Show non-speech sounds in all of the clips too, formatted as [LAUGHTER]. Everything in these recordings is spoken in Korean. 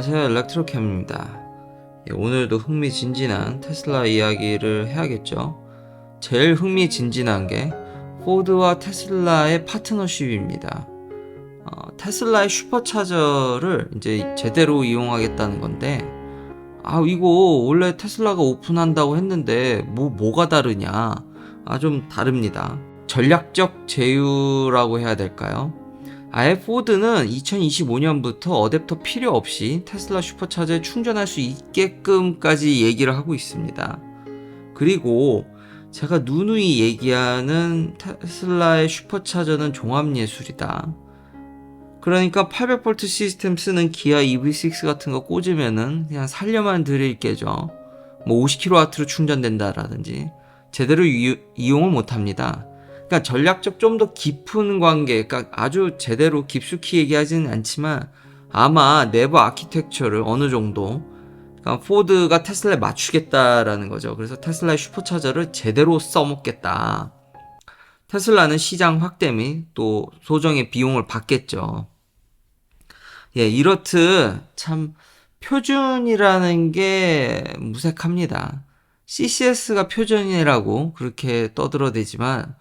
안녕하세요 엘렉트로캠입니다. 예, 오늘도 흥미진진한 테슬라 이야기를 해야겠죠? 제일 흥미진진한 게 포드와 테슬라의 파트너십입니다. 어, 테슬라의 슈퍼차저를 이제 제대로 이용하겠다는 건데 아 이거 원래 테슬라가 오픈한다고 했는데 뭐 뭐가 다르냐? 아 좀 다릅니다. 전략적 제휴라고 해야 될까요 아예 포드는 2025년부터 어댑터 필요 없이 테슬라 슈퍼차저에 충전할 수 있게끔까지 얘기를 하고 있습니다. 그리고 제가 누누이 얘기하는 테슬라의 슈퍼차저는 종합예술이다. 그러니까 800V 시스템 쓰는 기아 EV6 같은 거 꽂으면은 그냥 살려만 드릴 게죠. 뭐 50kW로 충전된다라든지 제대로 이, 이용을 못 합니다. 그러니까 전략적 좀 더 깊은 관계, 그러니까 아주 제대로 깊숙이 얘기하지는 않지만 아마 내부 아키텍처를 어느 정도 그러니까 포드가 테슬라에 맞추겠다라는 거죠. 그래서 테슬라의 슈퍼차저를 제대로 써먹겠다. 테슬라는 시장 확대 및 또 소정의 비용을 받겠죠. 예, 이렇듯 참 표준이라는 게 무색합니다. CCS가 표준이라고 그렇게 떠들어대지만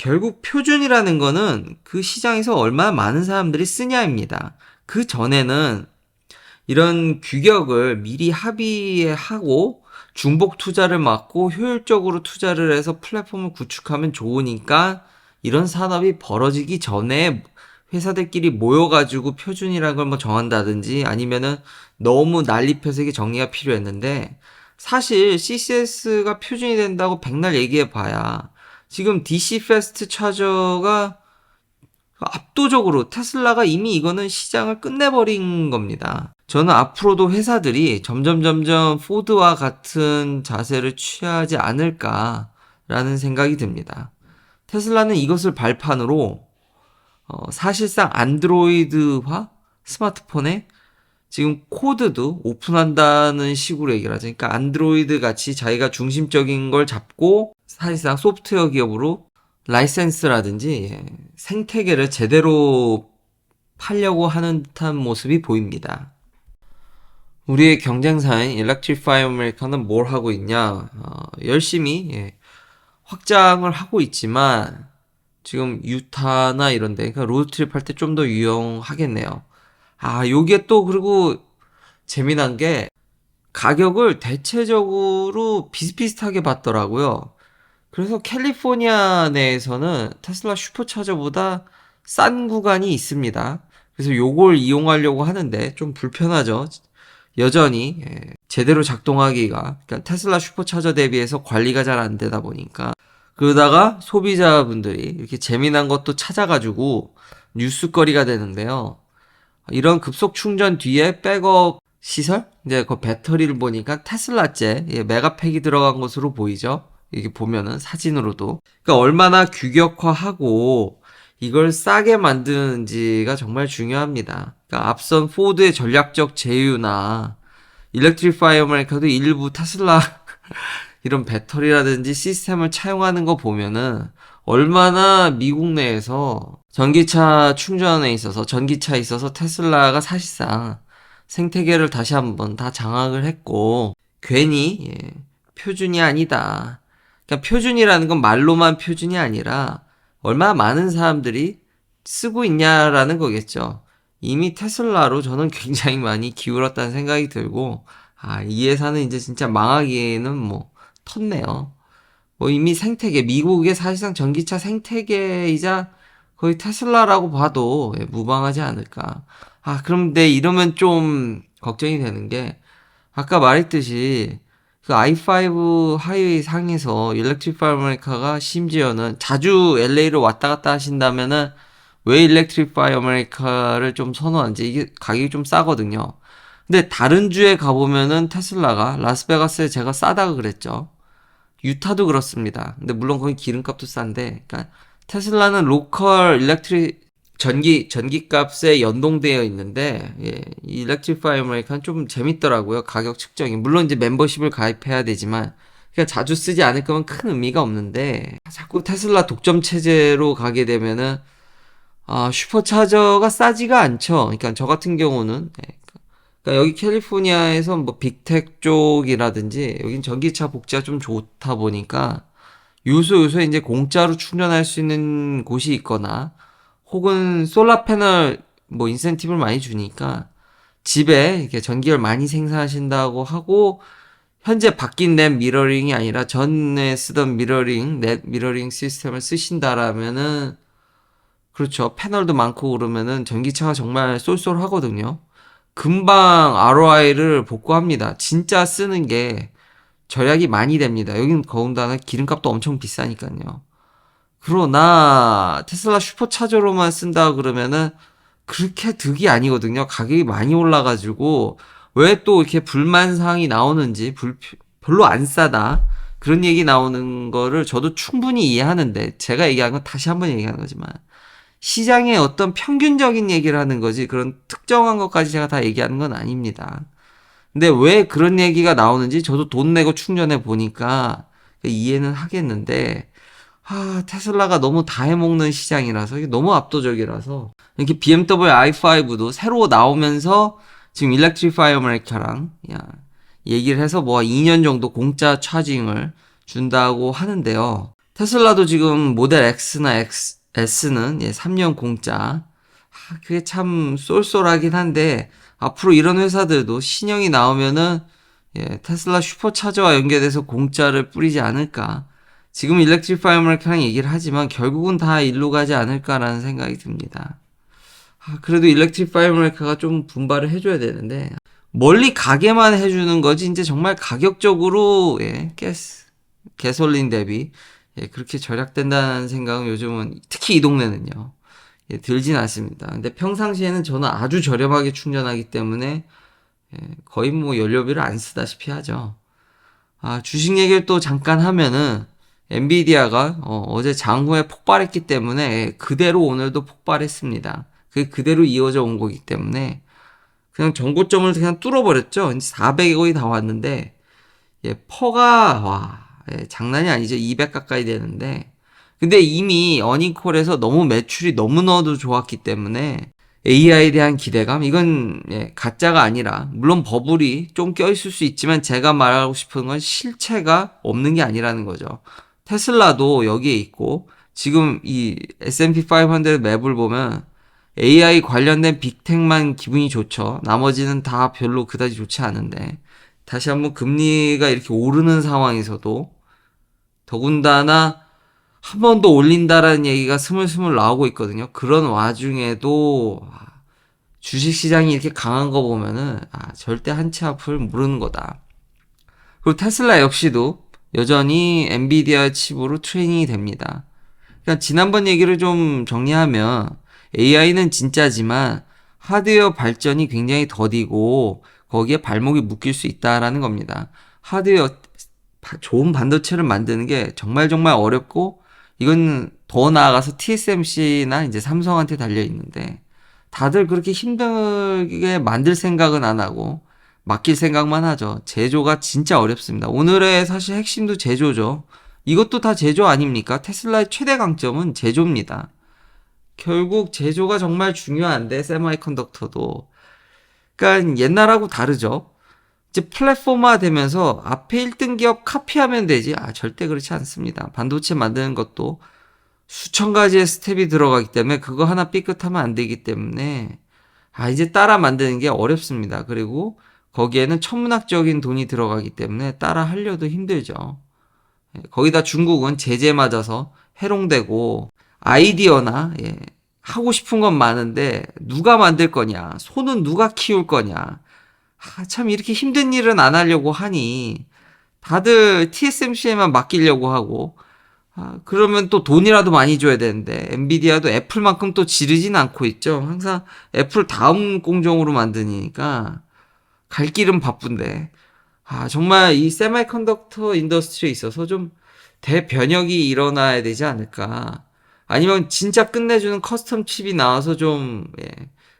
결국 표준이라는 거는 그 시장에서 얼마나 많은 사람들이 쓰냐입니다. 그 전에는 이런 규격을 미리 합의하고 중복 투자를 막고 효율적으로 투자를 해서 플랫폼을 구축하면 좋으니까 이런 산업이 벌어지기 전에 회사들끼리 모여가지고 표준이라는 걸 뭐 정한다든지 아니면은 너무 난립해서 이게 정리가 필요했는데 사실 CCS가 표준이 된다고 백날 얘기해 봐야 지금 DC 패스트 차저가 압도적으로 테슬라가 이미 이거는 시장을 끝내버린 겁니다. 저는 앞으로도 회사들이 점점 점점 포드와 같은 자세를 취하지 않을까라는 생각이 듭니다. 테슬라는 이것을 발판으로 어, 사실상 안드로이드화 스마트폰에 지금 코드도 오픈한다는 식으로 얘기를 하죠. 그러니까 안드로이드 같이 자기가 중심적인 걸 잡고 사실상 소프트웨어 기업으로 라이센스라든지 예, 생태계를 제대로 팔려고 하는 듯한 모습이 보입니다. 우리의 경쟁사인 일렉트리파이 아메리카는 뭘 하고 있냐? 어, 열심히 예, 확장을 하고 있지만 지금 유타나 이런 데 그러니까 로드트립 할 때 좀 더 유용하겠네요. 아, 요게 또 그리고 재미난 게 가격을 대체적으로 비슷비슷하게 받더라고요. 그래서 캘리포니아 내에서는 테슬라 슈퍼차저보다 싼 구간이 있습니다. 그래서 요걸 이용하려고 하는데 좀 불편하죠. 여전히 예, 제대로 작동하기가 그러니까 테슬라 슈퍼차저 대비해서 관리가 잘 안 되다 보니까 그러다가 소비자분들이 이렇게 재미난 것도 찾아가지고 뉴스거리가 되는데요. 이런 급속 충전 뒤에 백업 시설? 이제 그 배터리를 보니까 테슬라째 예, 메가팩이 들어간 것으로 보이죠? 이게 보면은 사진으로도. 그러니까 얼마나 규격화하고 이걸 싸게 만드는지가 정말 중요합니다. 그러니까 앞선 포드의 전략적 제휴나 일렉트리파이 어메리카도 일부 테슬라 [LAUGHS] 이런 배터리라든지 시스템을 차용하는 거 보면은 얼마나 미국 내에서 전기차 충전에 있어서 전기차에 있어서 테슬라가 사실상 생태계를 다시 한번 다 장악을 했고 괜히 예, 표준이 아니다. 그러니까 표준이라는 건 말로만 표준이 아니라 얼마나 많은 사람들이 쓰고 있냐라는 거겠죠. 이미 테슬라로 저는 굉장히 많이 기울었다는 생각이 들고 아, 이 회사는 이제 진짜 망하기에는 뭐 텄네요. 뭐 이미 생태계 미국의 사실상 전기차 생태계이자 거의 테슬라라고 봐도 예, 무방하지 않을까. 아, 그런데 이러면 좀 걱정이 되는 게 아까 말했듯이 그 i5 하이웨이 상에서 일렉트리파이 아메리카가 심지어는 자주 LA를 왔다 갔다 하신다면은 왜 일렉트리파이 아메리카를 좀 선호하는지 이게 가격이 좀 싸거든요. 근데 다른 주에 가보면은 테슬라가 라스베가스에 제가 싸다고 그랬죠. 유타도 그렇습니다. 근데 물론 거기 기름값도 싼데, 그러니까 테슬라는 로컬 일렉트리 전기 전기값에 연동되어 있는데 예, 이 일렉트리파이 아메리카는 좀 재밌더라고요. 가격 측정이. 물론 이제 멤버십을 가입해야 되지만 그냥 자주 쓰지 않을 거면 큰 의미가 없는데 자꾸 테슬라 독점 체제로 가게 되면은 아, 슈퍼차저가 싸지가 않죠. 그러니까 저 같은 경우는 예, 그러니까 여기 캘리포니아에서 뭐 빅텍 쪽이라든지 여긴 전기차 복지가 좀 좋다 보니까 요소 요소에 이제 공짜로 충전할 수 있는 곳이 있거나 혹은 솔라 패널 뭐 인센티브를 많이 주니까 집에 이렇게 전기를 많이 생산하신다고 하고 현재 바뀐 넷 미러링이 아니라 전에 쓰던 미러링 넷 미러링 시스템을 쓰신다라면은 그렇죠 패널도 많고 그러면은 전기차가 정말 쏠쏠하거든요. 금방 ROI를 복구합니다. 진짜 쓰는 게 절약이 많이 됩니다. 여긴 더군다나 기름값도 엄청 비싸니까요. 그러나 테슬라 슈퍼차저로만 쓴다 그러면은 그렇게 득이 아니거든요. 가격이 많이 올라가지고 왜 또 이렇게 불만 사항이 나오는지 불, 별로 안 싸다 그런 얘기 나오는 거를 저도 충분히 이해하는데 제가 얘기한 건 다시 한번 얘기하는 거지만 시장의 어떤 평균적인 얘기를 하는 거지 그런 특정한 것까지 제가 다 얘기하는 건 아닙니다. 근데 왜 그런 얘기가 나오는지 저도 돈 내고 충전해 보니까 이해는 하겠는데 아, 테슬라가 너무 다 해먹는 시장이라서 이게 너무 압도적이라서 이렇게 BMW i5도 새로 나오면서 지금 일렉트리파이 아메리카랑 야, 얘기를 해서 뭐 2년 정도 공짜 차징을 준다고 하는데요. 테슬라도 지금 모델 X나 X, S는 예, 3년 공짜. 아, 그게 참 쏠쏠하긴 한데 앞으로 이런 회사들도 신형이 나오면은 예, 테슬라 슈퍼차저와 연계돼서 공짜를 뿌리지 않을까. 지금 일렉트리파이 아메리카랑 얘기를 하지만 결국은 다 일로 가지 않을까라는 생각이 듭니다. 아, 그래도 일렉트리파이 아메리카가 좀 분발을 해줘야 되는데 멀리 가게만 해주는 거지 이제 정말 가격적으로 예, 가스, 개솔린 대비 예, 그렇게 절약된다는 생각은 요즘은 특히 이 동네는요 예, 들진 않습니다. 근데 평상시에는 저는 아주 저렴하게 충전하기 때문에 예, 거의 뭐 연료비를 안 쓰다시피 하죠. 아, 주식 얘기를 또 잠깐 하면은 엔비디아가 어, 제 장후에 폭발했기 때문에 그대로 오늘도 폭발했습니다. 그게 그대로 이어져 온 거기 때문에 그냥 전고점을 그냥 뚫어버렸죠. 이제 400이 거의 다 왔는데 예, 퍼가 와 예, 장난이 아니죠. 200 가까이 되는데 근데 이미 어닝콜에서 너무 매출이 너무너도 좋았기 때문에 AI에 대한 기대감 이건 예, 가짜가 아니라 물론 버블이 좀 껴있을 수 있지만 제가 말하고 싶은 건 실체가 없는 게 아니라는 거죠. 테슬라도 여기에 있고 지금 이 S&P 500 맵을 보면 AI 관련된 빅텍만 기분이 좋죠. 나머지는 다 별로 그다지 좋지 않은데 다시 한번 금리가 이렇게 오르는 상황에서도 더군다나 한 번 더 올린다라는 얘기가 스물스물 나오고 있거든요. 그런 와중에도 주식 시장이 이렇게 강한 거 보면은 아, 절대 한치 앞을 모르는 거다. 그리고 테슬라 역시도 여전히 엔비디아 칩으로 트레이닝이 됩니다. 그러니까 지난번 얘기를 좀 정리하면 AI는 진짜지만 하드웨어 발전이 굉장히 더디고 거기에 발목이 묶일 수 있다라는 겁니다. 하드웨어 좋은 반도체를 만드는 게 정말 정말 어렵고 이건 더 나아가서 TSMC나 이제 삼성한테 달려 있는데 다들 그렇게 힘들게 만들 생각은 안 하고 맡길 생각만 하죠. 제조가 진짜 어렵습니다. 오늘의 사실 핵심도 제조죠. 이것도 다 제조 아닙니까? 테슬라의 최대 강점은 제조입니다. 결국 제조가 정말 중요한데 세마이컨덕터도 그러니까 옛날하고 다르죠. 이제 플랫폼화 되면서 앞에 1등 기업 카피하면 되지. 아, 절대 그렇지 않습니다. 반도체 만드는 것도 수천 가지의 스텝이 들어가기 때문에 그거 하나 삐끗하면 안 되기 때문에 아, 이제 따라 만드는 게 어렵습니다. 그리고 거기에는 천문학적인 돈이 들어가기 때문에 따라 하려도 힘들죠. 예, 거기다 중국은 제재 맞아서 해롱되고 아이디어나 예, 하고 싶은 건 많은데 누가 만들 거냐, 소는 누가 키울 거냐. 아, 참 이렇게 힘든 일은 안 하려고 하니 다들 TSMC에만 맡기려고 하고 아, 그러면 또 돈이라도 많이 줘야 되는데 엔비디아도 애플만큼 또 지르진 않고 있죠. 항상 애플 다음 공정으로 만드니까 갈 길은 바쁜데 아 정말 이 세마이컨덕터 인더스트리에 있어서 좀 대변혁이 일어나야 되지 않을까. 아니면 진짜 끝내주는 커스텀 칩이 나와서 좀, 예.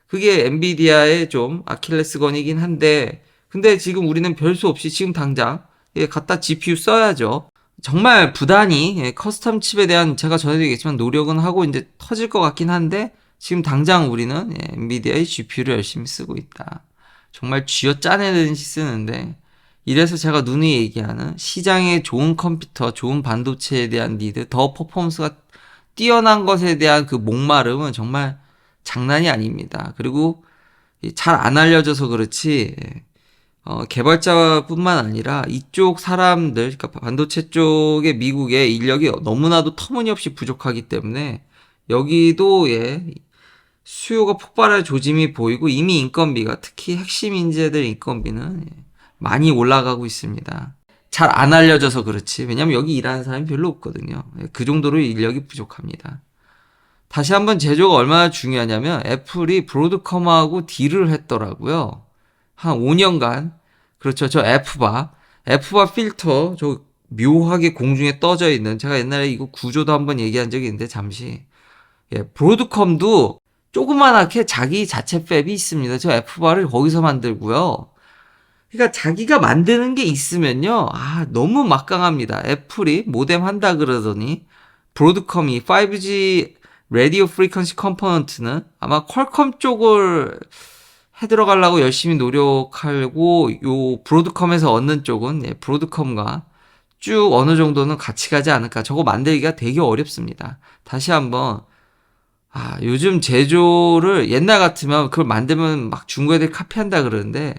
그게 엔비디아의 좀 아킬레스건이긴 한데, 근데 지금 우리는 별 수 없이 지금 당장, 예, 갖다 GPU 써야죠. 정말 부단히, 예, 커스텀 칩에 대한 제가 얘기했지만 노력은 하고 이제 터질 것 같긴 한데, 지금 당장 우리는, 예, 엔비디아의 GPU를 열심히 쓰고 있다. 정말 쥐어 짜내듯이 쓰는데 이래서 제가 누누이 얘기하는 시장에 좋은 컴퓨터, 좋은 반도체에 대한 니드, 더 퍼포먼스가 뛰어난 것에 대한 그 목마름은 정말 장난이 아닙니다. 그리고 잘 안 알려져서 그렇지 어, 개발자뿐만 아니라 이쪽 사람들, 그러니까 반도체 쪽의 미국의 인력이 너무나도 터무니없이 부족하기 때문에 여기도 예, 수요가 폭발할 조짐이 보이고 이미 인건비가 특히 핵심 인재들 인건비는 예, 많이 올라가고 있습니다. 잘 안 알려져서 그렇지. 왜냐면 여기 일하는 사람이 별로 없거든요. 예, 그 정도로 인력이 부족합니다. 다시 한번 제조가 얼마나 중요하냐면 애플이 브로드컴하고 딜을 했더라고요. 한 5년간 그렇죠. 저 F바 F바 필터 저 묘하게 공중에 떠져 있는 제가 옛날에 이거 구조도 한번 얘기한 적이 있는데 잠시 예, 브로드컴도 조그만하게 자기 자체 팹이 있습니다. 저 F바를 거기서 만들고요. 그러니까 자기가 만드는 게 있으면요. 아, 너무 막강합니다. 애플이 모뎀 한다 그러더니 브로드컴이 5G 라디오 프리퀀시 컴포넌트는 아마 퀄컴 쪽을 해 들어가려고 열심히 노력하고 요 브로드컴에서 얻는 쪽은 예, 브로드컴과 쭉 어느 정도는 같이 가지 않을까. 저거 만들기가 되게 어렵습니다. 다시 한번 아, 요즘 제조를 옛날 같으면 그걸 만들면 막 중국 애들 카피한다 그러는데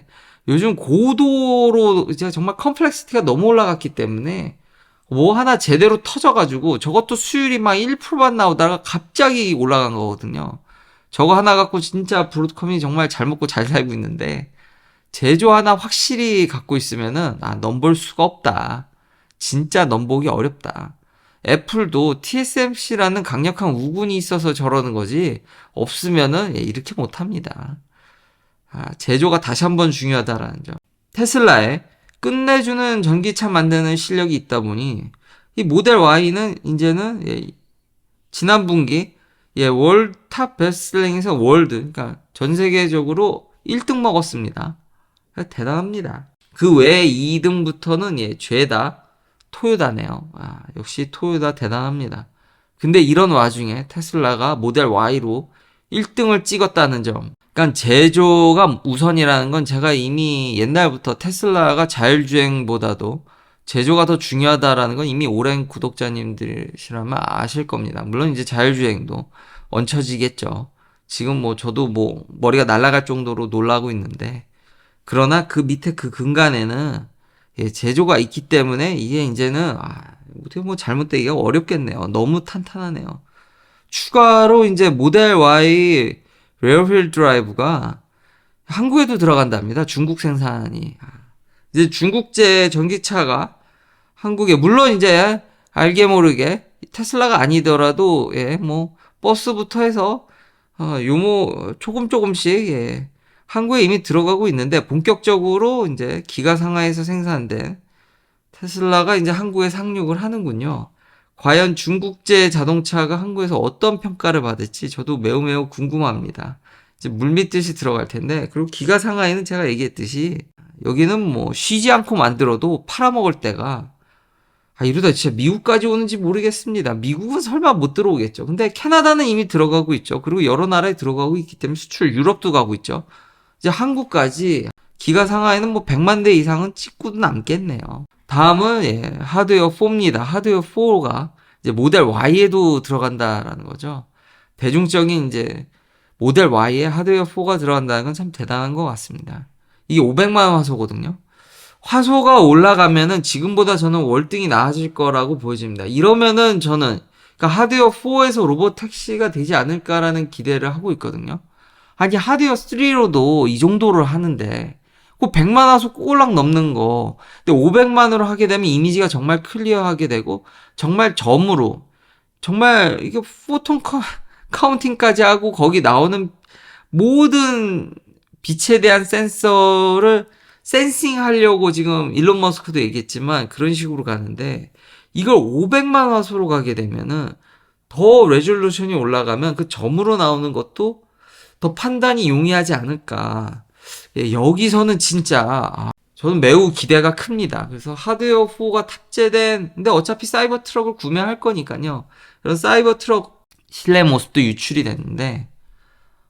요즘 고도로 이제 정말 컴플렉시티가 너무 올라갔기 때문에 뭐 하나 제대로 터져가지고 저것도 수율이 막 1%만 나오다가 갑자기 올라간 거거든요. 저거 하나 갖고 진짜 브로드컴이 정말 잘 먹고 잘 살고 있는데 제조 하나 확실히 갖고 있으면은 아 넘볼 수가 없다. 진짜 넘보기 어렵다. 애플도 TSMC라는 강력한 우군이 있어서 저러는 거지 없으면은 예, 이렇게 못합니다. 아, 제조가 다시 한번 중요하다라는 점. 테슬라에 끝내주는 전기차 만드는 실력이 있다 보니 이 모델 Y는 이제는 예, 지난 분기 예, 월드 탑 베스트셀링에서 월드 그러니까 전 세계적으로 1등 먹었습니다. 대단합니다. 그 외에 2등부터는 예, 죄다 토요다네요. 아, 역시 토요다 대단합니다. 근데 이런 와중에 테슬라가 모델 Y로 1등을 찍었다는 점. 그러니까 제조가 우선이라는 건 제가 이미 옛날부터 테슬라가 자율주행보다도 제조가 더 중요하다라는 건 이미 오랜 구독자님들이시라면 아실 겁니다. 물론 이제 자율주행도 얹혀지겠죠. 지금 뭐 저도 뭐 머리가 날아갈 정도로 놀라고 있는데 그러나 그 밑에 그 근간에는 예, 제조가 있기 때문에 이게 이제는 아, 어떻게 뭐 잘못되기가 어렵겠네요. 너무 탄탄하네요. 추가로 이제 모델 Y 레어휠 드라이브가 한국에도 들어간답니다. 중국 생산이. 아, 이제 중국제 전기차가 한국에 물론 이제 알게 모르게 테슬라가 아니더라도 예, 뭐 버스부터 해서 어, 요모 조금 조금씩 예, 한국에 이미 들어가고 있는데 본격적으로 이제 기가 상하에서 생산된 테슬라가 이제 한국에 상륙을 하는군요. 과연 중국제 자동차가 한국에서 어떤 평가를 받을지 저도 매우 매우 궁금합니다. 이제 물밑듯이 들어갈 텐데 그리고 기가 상하에는 제가 얘기했듯이 여기는 뭐 쉬지 않고 만들어도 팔아먹을 때가 아 이러다 진짜 미국까지 오는지 모르겠습니다. 미국은 설마 못 들어오겠죠. 근데 캐나다는 이미 들어가고 있죠. 그리고 여러 나라에 들어가고 있기 때문에 수출 유럽도 가고 있죠. 이제 한국까지 기가 상하에는 뭐 100만 대 이상은 찍고도 남겠네요. 다음은 예, 하드웨어 4입니다. 하드웨어 4가 이제 모델 Y에도 들어간다라는 거죠. 대중적인 이제 모델 Y에 하드웨어 4가 들어간다는 건 참 대단한 것 같습니다. 이게 500만 원 화소거든요. 화소가 올라가면은 지금보다 저는 월등히 나아질 거라고 보여집니다. 이러면은 저는 그러니까 하드웨어 4에서 로봇 택시가 되지 않을까라는 기대를 하고 있거든요. 아니 하드웨어 3로도 이 정도를 하는데 그 100만 화소 꼴랑 넘는 거. 근데 500만으로 하게 되면 이미지가 정말 클리어하게 되고 정말 점으로 정말 이게 포톤 카, [LAUGHS] 카운팅까지 하고 거기 나오는 모든 빛에 대한 센서를 센싱 하려고 지금 일론 머스크도 얘기했지만 그런 식으로 가는데 이걸 500만 화소로 가게 되면은 더 레졸루션이 올라가면 그 점으로 나오는 것도 더 판단이 용이하지 않을까. 예, 여기서는 진짜 아, 저는 매우 기대가 큽니다. 그래서 하드웨어 4가 탑재된 근데 어차피 사이버 트럭을 구매할 거니까요. 그런 사이버 트럭 실내 모습도 유출이 됐는데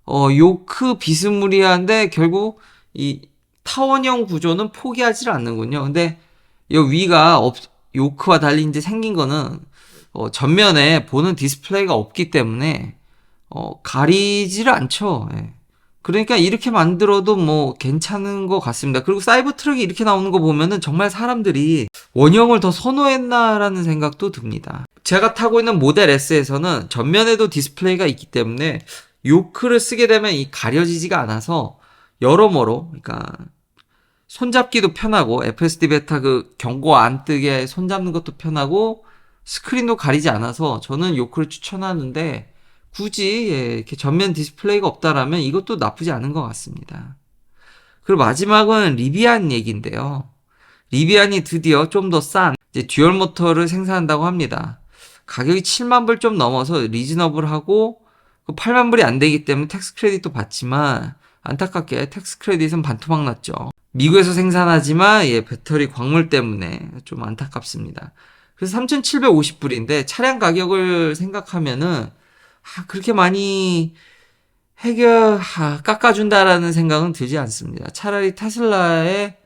어 요크 비스무리한데 결국 이 타원형 구조는 포기하지 않는군요. 근데 이 위가 없, 요크와 달리 이제 생긴 거는 어, 전면에 보는 디스플레이가 없기 때문에 어, 가리지를 않죠. 예. 그러니까 이렇게 만들어도 뭐 괜찮은 것 같습니다. 그리고 사이버 트럭이 이렇게 나오는 거 보면은 정말 사람들이 원형을 더 선호했나라는 생각도 듭니다. 제가 타고 있는 모델 S에서는 전면에도 디스플레이가 있기 때문에 요크를 쓰게 되면 이 가려지지가 않아서 여러모로 그러니까 손잡기도 편하고 FSD 베타 그 경고 안 뜨게 손잡는 것도 편하고 스크린도 가리지 않아서 저는 요크를 추천하는데 굳이 예, 이렇게 전면 디스플레이가 없다라면 이것도 나쁘지 않은 것 같습니다. 그리고 마지막은 리비안 얘기인데요. 리비안이 드디어 좀 더 싼 듀얼 모터를 생산한다고 합니다. 가격이 7만 불 좀 넘어서 리즈너블하고 8만 불이 안 되기 때문에 텍스 크레딧도 받지만 안타깝게 텍스 크레딧은 반토막 났죠. 미국에서 생산하지만 예, 배터리 광물 때문에 좀 안타깝습니다. 그래서 3,750불인데 차량 가격을 생각하면은 아, 그렇게 많이 해결 아, 깎아준다라는 생각은 들지 않습니다. 차라리 테슬라의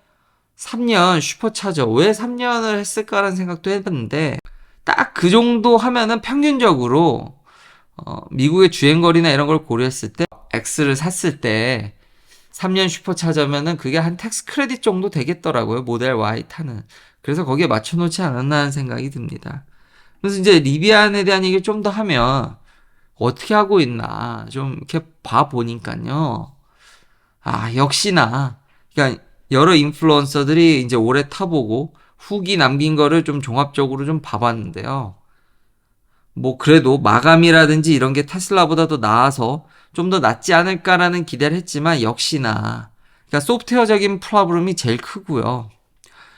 3년 슈퍼차저 왜 3년을 했을까라는 생각도 해봤는데 딱 그 정도 하면은 평균적으로 어, 미국의 주행거리나 이런 걸 고려했을 때 X를 샀을 때 3년 슈퍼차저면은 그게 한 텍스 크레딧 정도 되겠더라고요. 모델 Y 타는. 그래서 거기에 맞춰놓지 않았나 하는 생각이 듭니다. 그래서 이제 리비안에 대한 얘기를 좀 더 하면 어떻게 하고 있나 좀 이렇게 봐 보니까요. 아, 역시나 그러니까 여러 인플루언서들이 이제 오래 타보고 후기 남긴 거를 좀 종합적으로 좀 봐봤는데요. 뭐 그래도 마감이라든지 이런 게 테슬라보다 더 나아서 좀 더 낫지 않을까라는 기대를 했지만 역시나 그러니까 소프트웨어적인 프로블럼이 제일 크고요.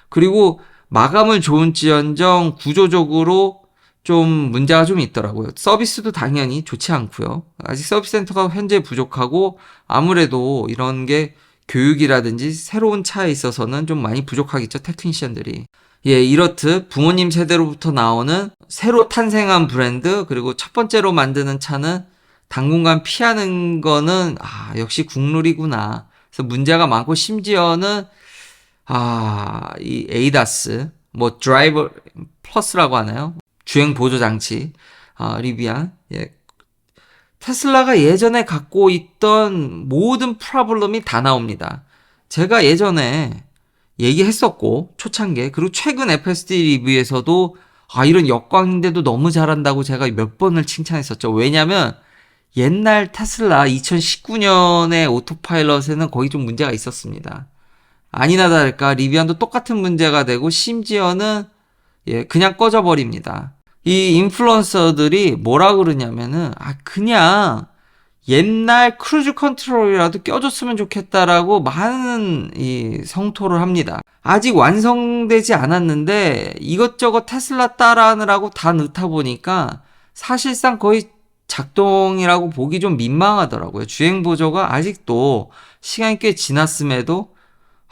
그리고 마감을 좋은지언정 구조적으로 좀 문제가 좀 있더라고요. 서비스도 당연히 좋지 않고요. 아직 서비스 센터가 현재 부족하고 아무래도 이런 게 교육이라든지 새로운 차에 있어서는 좀 많이 부족하겠죠. 테크니션들이. 예, 이렇듯 부모님 세대로부터 나오는 새로 탄생한 브랜드 그리고 첫 번째로 만드는 차는 당분간 피하는 거는 아, 역시 국룰이구나. 그래서 문제가 많고 심지어는 아, 이 에이다스 뭐 드라이버 플러스라고 하나요? 주행 보조 장치 아, 리비안 예. 테슬라가 예전에 갖고 있던 모든 프로블럼이 다 나옵니다. 제가 예전에 얘기했었고 초창기에 그리고 최근 FSD 리뷰에서도 아 이런 역광인데도 너무 잘한다고 제가 몇 번을 칭찬했었죠. 왜냐면 옛날 테슬라 2019년의 오토파일럿에는 거의 좀 문제가 있었습니다. 아니나 다를까 리비안도 똑같은 문제가 되고 심지어는 예 그냥 꺼져 버립니다. 이 인플루언서들이 뭐라 그러냐면은 아 그냥 옛날 크루즈 컨트롤이라도 껴줬으면 좋겠다라고 많은 이 성토를 합니다. 아직 완성되지 않았는데 이것저것 테슬라 따라하느라고 다 넣다 보니까 사실상 거의 작동이라고 보기 좀 민망하더라고요. 주행 보조가 아직도 시간이 꽤 지났음에도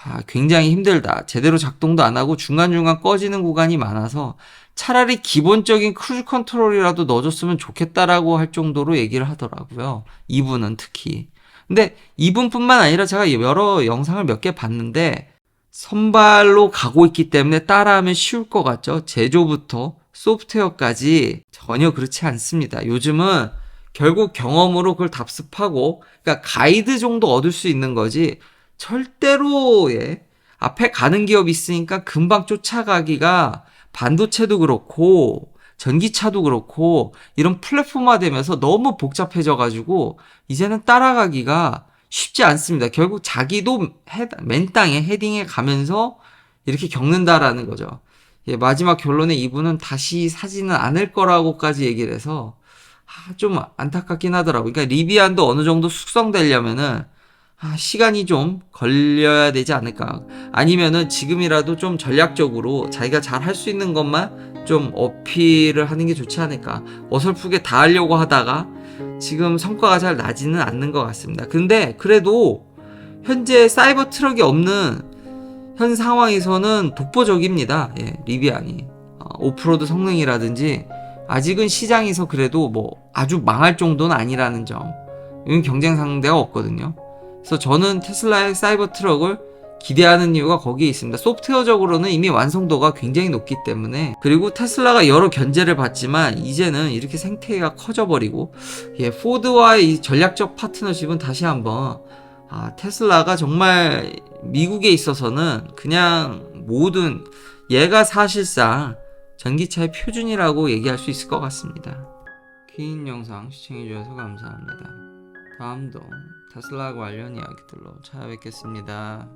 아, 굉장히 힘들다. 제대로 작동도 안 하고 중간중간 꺼지는 구간이 많아서 차라리 기본적인 크루즈 컨트롤이라도 넣어줬으면 좋겠다라고 할 정도로 얘기를 하더라고요. 이분은 특히. 근데 이분뿐만 아니라 제가 여러 영상을 몇 개 봤는데 선발로 가고 있기 때문에 따라하면 쉬울 것 같죠. 제조부터 소프트웨어까지 전혀 그렇지 않습니다. 요즘은 결국 경험으로 그걸 답습하고 그러니까 가이드 정도 얻을 수 있는 거지 절대로 예. 앞에 가는 기업 있으니까 금방 쫓아가기가 반도체도 그렇고 전기차도 그렇고 이런 플랫폼화 되면서 너무 복잡해져 가지고 이제는 따라가기가 쉽지 않습니다. 결국 자기도 헤, 맨 땅에 헤딩해 가면서 이렇게 겪는다라는 거죠. 예, 마지막 결론에 이분은 다시 사지는 않을 거라고까지 얘기를 해서 아, 좀 안타깝긴 하더라고요. 그러니까 리비안도 어느 정도 숙성되려면은 아, 시간이 좀 걸려야 되지 않을까. 아니면은 지금이라도 좀 전략적으로 자기가 잘 할 수 있는 것만 좀 어필을 하는 게 좋지 않을까. 어설프게 다 하려고 하다가 지금 성과가 잘 나지는 않는 것 같습니다. 근데 그래도 현재 사이버 트럭이 없는 현 상황에서는 독보적입니다. 예, 리비안이. 어, 오프로드 성능이라든지 아직은 시장에서 그래도 뭐 아주 망할 정도는 아니라는 점. 이건 경쟁 상대가 없거든요. 그래서 저는 테슬라의 사이버 트럭을 기대하는 이유가 거기에 있습니다. 소프트웨어적으로는 이미 완성도가 굉장히 높기 때문에 그리고 테슬라가 여러 견제를 받지만 이제는 이렇게 생태계가 커져버리고 예, 포드와의 이 전략적 파트너십은 다시 한번 아, 테슬라가 정말 미국에 있어서는 그냥 모든 얘가 사실상 전기차의 표준이라고 얘기할 수 있을 것 같습니다. 긴 영상 시청해주셔서 감사합니다. 다음도 테슬라 관련 이야기들로 찾아뵙겠습니다.